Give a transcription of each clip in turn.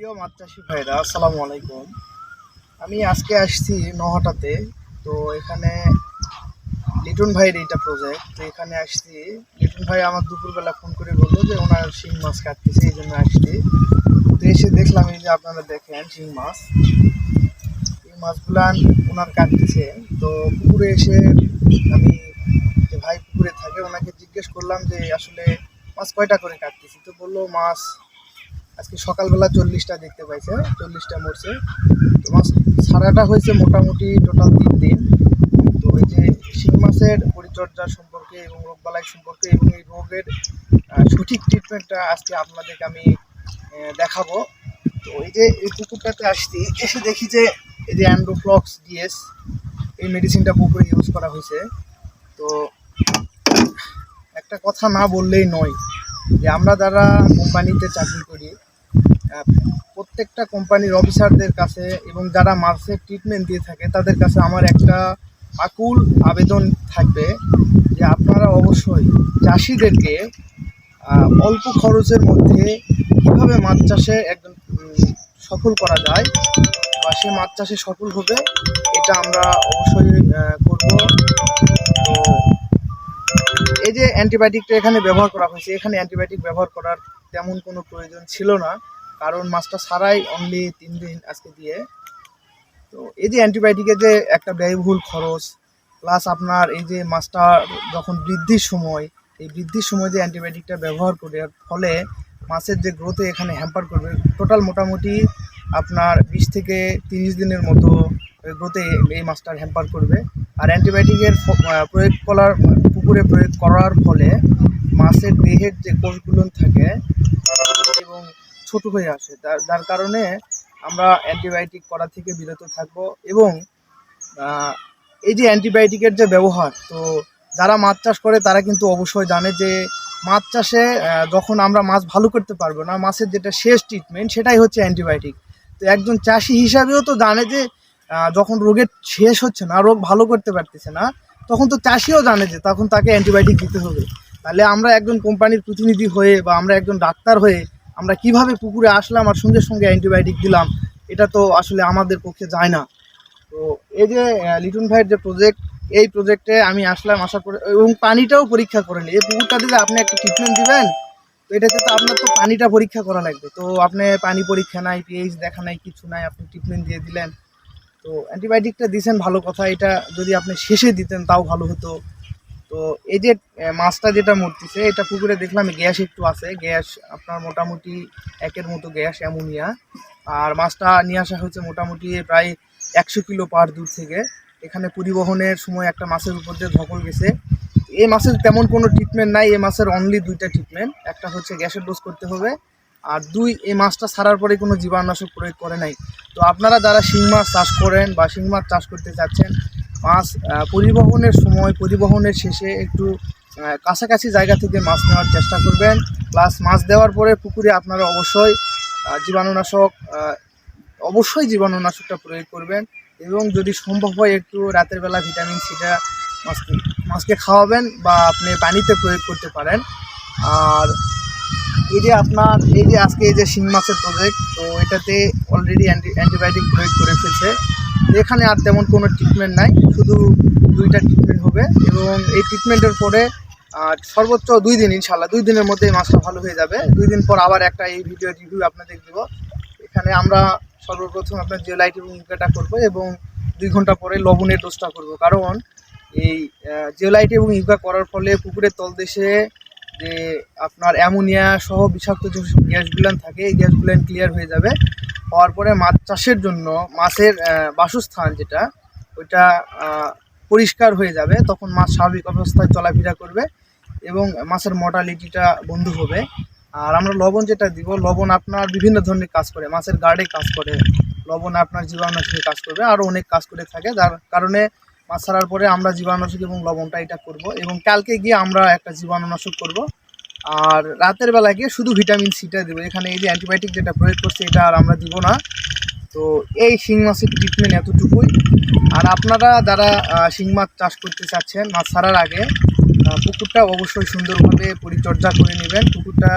প্রিয় মাছ চাষি ভাইরা, আসসালামু আলাইকুম। আমি আজকে আসছি নহাটাতে তো এখানে লিটন ভাইয়ের এইটা প্রজেক্ট তো এখানে আসছি। লিটন ভাই আমার দুপুরবেলা ফোন করে বলল যে ওনার শিং মাছ কাটতেছে, এই জন্য আসছি। তো এসে দেখলাম এই যে আপনারা দেখেন শিং মাছ। এই মাছগুলা ওনার কাটতেছে। তো পুকুরে এসে আমি যে ভাই পুকুরে থাকে, ওনাকে জিজ্ঞেস করলাম যে আসলে মাছ কয়টা করে কাটতেছি? তো বলল মাছ আজকে সকালবেলা চল্লিশটা দেখতে পাইছে, চল্লিশটা মরছে। তো মাছ ছাড়াটা হয়েছে মোটামুটি টোটাল তিন দিন। তো এই যে শিং মাছের পরিচর্যা সম্পর্কে এবং রোগবালাই সম্পর্কে এবং এই রোগের সঠিক ট্রিটমেন্টটা আজকে আপনাদেরকে আমি দেখাবো। তো এই যে এই পুকুরটাতে আসছি, এসে দেখি যে এই যে অ্যান্ড্রোফ্লক্স ডিএস এই মেডিসিনটা পুকুরে ইউজ করা হয়েছে। তো একটা কথা না বললেই নয় যে আমরা যারা কোম্পানিতে চাকরি করি প্রত্যেকটা কোম্পানির অফিসারদের কাছে এবং যারা মাছের ট্রিটমেন্ট দিয়ে থাকে তাদের কাছে আমার একটা আকুল আবেদন থাকবে যে আপনারা অবশ্যই চাষিদেরকে অল্প খরচের মধ্যে কীভাবে মাছ চাষে উম, সফল করা যায় বা সে মাছ চাষে সফল হবে এটা আমরা অবশ্যই করব। তো এই যে অ্যান্টিবায়োটিকটা এখানে ব্যবহার করা হয়েছে এখানে অ্যান্টিবায়োটিক ব্যবহার করার তেমন কোনো প্রয়োজন ছিল না। কারণ মাছটা সারাই অনলি তিন দিন আজকে দিয়ে। তো এই যে অ্যান্টিবায়োটিকের যে একটা ব্যয়বহুল খরচ প্লাস আপনার এই যে মাছটা যখন বৃদ্ধির সময়, এই বৃদ্ধির সময় যে অ্যান্টিবায়োটিকটা ব্যবহার করে ফলে মাছের যে গ্রোথে এখানে হ্যাম্পার করবে টোটাল মোটামুটি আপনার বিশ থেকে তিরিশ দিনের মতো গ্রোথে এই মাছটার হ্যাম্পার করবে। আর অ্যান্টিবায়োটিকের প্রয়োগ করার, পুকুরে প্রয়োগ করার ফলে মাছের দেহের যে কোষগুলো থাকে ছোট হয়ে আসে। তার যার কারণে আমরা অ্যান্টিবায়োটিক করা থেকে বিরত থাকব এবং এই যে অ্যান্টিবায়োটিকের যে ব্যবহার, তো যারা মাছ চাষ করে তারা কিন্তু অবশ্যই জানে যে মাছ চাষে যখন আমরা মাছ ভালো করতে পারব না, মাছের যেটা শেষ ট্রিটমেন্ট সেটাই হচ্ছে অ্যান্টিবায়োটিক। তো একজন চাষি হিসাবেও তো জানে যে যখন রোগের শেষ হচ্ছে না, রোগ ভালো করতে পারতেছে না, তখন তো চাষিও জানে যে তখন তাকে অ্যান্টিবায়োটিক দিতে হবে। তাহলে আমরা একজন কোম্পানির প্রতিনিধি হয়ে বা আমরা একজন ডাক্তার হয়ে আমরা কীভাবে পুকুরে আসলাম আর সঙ্গে সঙ্গে অ্যান্টিবায়োটিক দিলাম, এটা তো আসলে আমাদের পক্ষে যায় না। তো এই যে লিটন ভাইয়ের যে প্রজেক্ট এই প্রজেক্টে আমি আসলাম আসার পরে এবং পানিটাও পরীক্ষা করে নিই। এই পুকুরটাতে যে আপনি একটা ট্রিটমেন্ট দিবেন, তো এটাতে তো আপনার তো পানিটা পরীক্ষা করা লাগবে। তো আপনি পানি পরীক্ষা নাই পিএইচ দেখা নাই, কিছু নাই, আপনি ট্রিটমেন্ট দিয়ে দিলেন। তো অ্যান্টিবায়োটিকটা দিয়েছেন ভালো কথা। এটা যদি আপনি শেষে দিতেন, তাও ভালো হতো। তো এই যে মাছটা যেটা মরতেছে, এটা পুকুরে দেখলাম গ্যাস একটু আছে। গ্যাস আপনার মোটামুটি একের মতো গ্যাস, অ্যামোনিয়া। আর মাছটা নিয়ে আসা হয়েছে মোটামুটি প্রায় একশো কিলো পার দূর থেকে। এখানে পরিবহনের সময় একটা মাছের উপর দিয়ে ধকল গেছে। এই মাছের তেমন কোনো ট্রিটমেন্ট নাই, এই মাছের অনলি দুইটা ট্রিটমেন্ট একটা হচ্ছে গ্যাসের ডোজ করতে হবে। আর দুই, এই মাছটা ছাড়ার পরে কোনো জীবাণুনাশক প্রয়োগ করে নাই। তো আপনারা যারা শিং মাছ চাষ করেন বা শিং মাছ চাষ করতে চাচ্ছেন মাছ পরিবহনের সময়, পরিবহনের শেষে একটু কাছাকাছি জায়গা থেকে মাছ নেওয়ার চেষ্টা করবেন। প্লাস মাছ দেওয়ার পরে পুকুরে আপনারা অবশ্যই জীবাণুনাশক অবশ্যই জীবাণুনাশকটা প্রয়োগ করবেন এবং যদি সম্ভব হয় একটু রাতের বেলা ভিটামিন সিটা মাছকে মাছকে খাওয়াবেন বা আপনি পানিতে প্রয়োগ করতে পারেন। আর এই যে আপনার, এই যে আজকে এই যে শিং মাছের প্রজেক্ট তো এটাতে অলরেডি অ্যান্টি অ্যান্টিবায়োটিক প্রয়োগ করে ফেলছে। এখানে আর তেমন কোনো ট্রিটমেন্ট নাই, শুধু দুইটা ট্রিটমেন্ট হবে এবং এই ট্রিটমেন্টের পরে সর্বোচ্চ দুই দিন ইনশাল্লাহ দুই দিনের মধ্যে এই মাছটা ভালো হয়ে যাবে। দুই দিন পর আবার একটা এই ভিডিও রিভিউ আপনাদের দেবো। এখানে আমরা সর্বপ্রথম আপনার জেলাইট এবং ইউকাটা করব এবং দুই ঘণ্টা পরে লবণের ডোজটা করব। কারণ এই জেলাইট এবং ইউকা করার ফলে পুকুরের তলদেশে যে আপনার অ্যামোনিয়া সহ বিষাক্ত যে গ্যাসগুলান থাকে, এই গ্যাসগুলান ক্লিয়ার হয়ে যাবে। হওয়ার পরে মাছ চাষের জন্য মাছের বাসস্থান যেটা, ওইটা পরিষ্কার হয়ে যাবে। তখন মাছ স্বাভাবিক অবস্থায় চলাফেরা করবে এবং মাছের মর্টালিটিটা বন্ধ হবে। আর আমরা লবণ যেটা দিব, লবণ আপনার বিভিন্ন ধরনের কাজ করে। মাছের গার্ডে কাজ করে। লবণ আপনার জীবাণুনাশকে কাজ করবে। আরও অনেক কাজ করে থাকে। যার কারণে মাছ ছাড়ার পরে আমরা জীবাণুনাশক এবং লবণটা এটা করব এবং কালকে গিয়ে আমরা একটা জীবাণুনাশক করব। আর রাতের বেলা গিয়ে শুধু ভিটামিন সিটা দেবো। এখানে এই যে অ্যান্টিবায়োটিক যেটা প্রয়োগ করছে, এটা আর আমরা দিব না। তো এই শিং মাছের ট্রিটমেন্ট এতটুকুই। আর আপনারা যারা শিং মাছ চাষ করতে চাচ্ছেন, মাছ ছাড়ার আগে পুকুরটা অবশ্যই সুন্দরভাবে পরিচর্যা করে নেবেন। পুকুরটা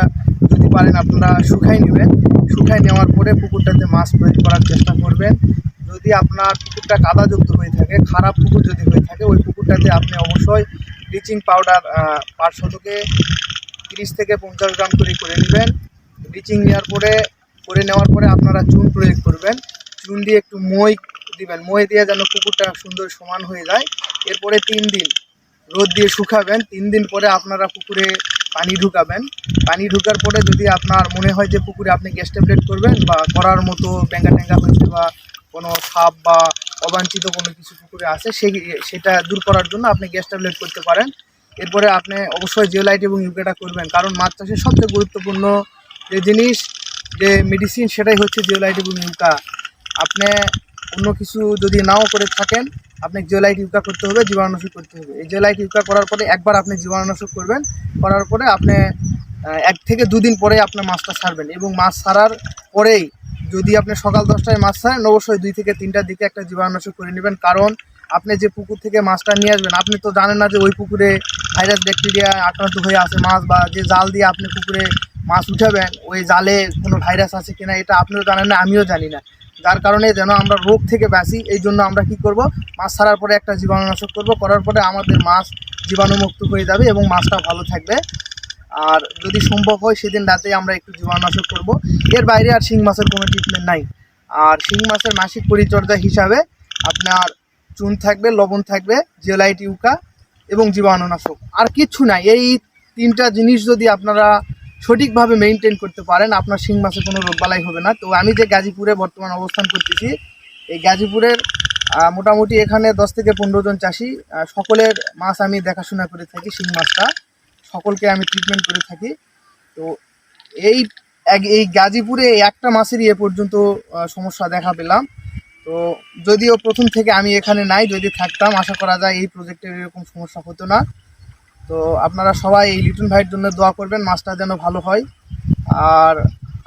যদি পারেন আপনারা শুকাই নেবেন। শুকাই নেওয়ার পরে পুকুরটাতে মাছ প্রয়োগ করার চেষ্টা করবেন। যদি আপনার পুকুরটা কাদাযুক্ত হয়ে থাকে, খারাপ পুকুর যদি হয়ে থাকে, ওই পুকুরটাতে আপনি অবশ্যই ব্লিচিং পাউডার পার শতকে তিরিশ থেকে পঞ্চাশ গ্রাম করে করে নেবেন। ব্লিচিং নেওয়ার পরে করে নেওয়ার পরে আপনারা চুন প্রয়োগ করবেন। চুন দিয়ে একটু মই দিবেন। মই দিয়ে যেন পুকুরটা সুন্দর সমান হয়ে যায়। এরপরে তিন দিন রোদ দিয়ে শুকাবেন। তিন দিন পরে আপনারা পুকুরে পানি ঢুকাবেন। পানি ঢুকার পরে যদি আপনার মনে হয় যে পুকুরে আপনি গ্যাস ট্যাবলেট করবেন বা করার মতো ট্যাঙ্গা ট্যাঙ্গা হয়েছে বা কোনো সাপ বা অবাঞ্ছিত কোনো কিছু পুকুরে আছে, সেই, সেটা দূর করার জন্য আপনি গ্যাস ট্যাবলেট করতে পারেন। এরপরে আপনি অবশ্যই জিওলাইট এবং ইউকেটা করবেন। কারণ মাছ চাষের সবচেয়ে গুরুত্বপূর্ণ যে জিনিস, যে মেডিসিন সেটাই হচ্ছে জিওলাইট এবং ইউকা আপনি অন্য কিছু যদি নাও করে থাকেন আপনি জিওলাইট ইউকা করতে হবে জীবাণুনাশক করতে হবে। এই জিওলাইট ইউকা করার পরে একবার আপনি জীবাণুনাশক করবেন, করার পরে আপনি এক থেকে দুদিন পরে আপনি মাছটা ছাড়বেন এবং মাছ ছাড়ার পরেই যদি আপনি সকাল দশটায় মাছ ছাড়েন, অবশ্যই দুই থেকে তিনটার দিকে একটা জীবাণুনাশক করে নেবেন। কারণ আপনি যে পুকুর থেকে মাছটা নিয়ে আসবেন, আপনি তো জানেন না যে ওই পুকুরে ভাইরাস, ব্যাকটেরিয়া আক্রান্ত হয়ে আছে মাছ বা যে জাল দিয়ে আপনি পুকুরে মাছ উঠাবেন, ওই জালে কোনো ভাইরাস আছে কিনা এটা আপনিও জানেন না, আমিও জানি না। যার কারণে যেন আমরা রোগ থেকে বাঁচি, এই জন্য আমরা কি করব? মাছ ছাড়ার পরে একটা জীবাণুনাশক করব, করার পরে আমাদের মাছ জীবাণুমুক্ত হয়ে যাবে এবং মাছটা ভালো থাকবে। আর যদি সম্ভব হয়, সেদিন রাতে আমরা একটু জীবাণুনাশক করব। এর বাইরে আর শিং মাছের কোনো ট্রিটমেন্ট নাই। আর শিং মাছের মাসিক পরিচর্যা হিসাবে আপনার চুন থাকবে, লবণ থাকবে, জেলাইট ইউকা এবং জীবাণুনাশক। আর কিচ্ছু নাই, এই তিনটা জিনিস যদি আপনারা সঠিকভাবে মেনটেন করতে পারেন, আপনার শিং মাছে কোনো রোগবালাই হবে না। তো আমি যে গাজীপুরে বর্তমান অবস্থান করতেছি, এই গাজীপুরের মোটামুটি এখানে দশ থেকে পনেরো জন চাষি সকলের মাছ আমি দেখাশোনা করে থাকি, শিং মাছটা। সকলকে আমি ট্রিটমেন্ট করে থাকি। তো এই এই গাজীপুরে একটা মাছেরই এ পর্যন্ত সমস্যা দেখা পেলাম। তো যদিও প্রথম থেকে আমি এখানে নাই, যদি থাকতাম, আশা করা যায় এই প্রজেক্টের এরকম সমস্যা হতো না। তো আপনারা সবাই এই লিটন ভাইয়ের জন্য দোয়া করবেন, মাছটা যেন ভালো হয়। আর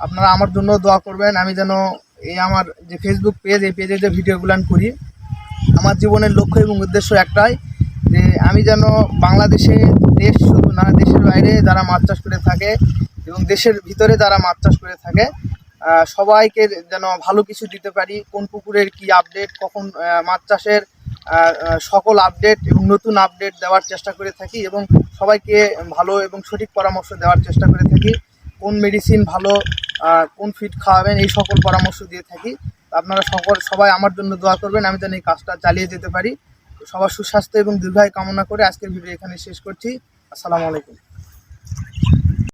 আপনারা আমার জন্য দোয়া করবেন, আমি যেন এই আমার যে ফেসবুক পেজ এই পেজে যে ভিডিওগুলো আমি করি, আমার জীবনের লক্ষ্য এবং উদ্দেশ্য একটাই যে আমি যেন বাংলাদেশে দেশ শুধু না, দেশের বাইরে যারা মাছ চাষ করে থাকে এবং দেশের ভিতরে যারা মাছ চাষ করে থাকে সবাইকে যেন ভালো কিছু দিতে পারি, কোন পুকুরের কি আপডেট কখন মাছ চাষের সকল আপডেট এবং নতুন আপডেট দেওয়ার চেষ্টা করে থাকি এবং সবাইকে ভালো এবং সঠিক পরামর্শ দেওয়ার চেষ্টা করে থাকি। কোন মেডিসিন ভালো কোন ফিড খাওয়াবেন, এই সকল পরামর্শ দিয়ে থাকি। আপনারা সকল, সবাই আমার জন্য দোয়া করবেন, আমি যেন এই কাজটা চালিয়ে যেতে পারি। সবার সুস্বাস্থ্য এবং দীর্ঘায়ু কামনা করে আজকের ভিডিও এখানে শেষ করছি। আসসালামু আলাইকুম।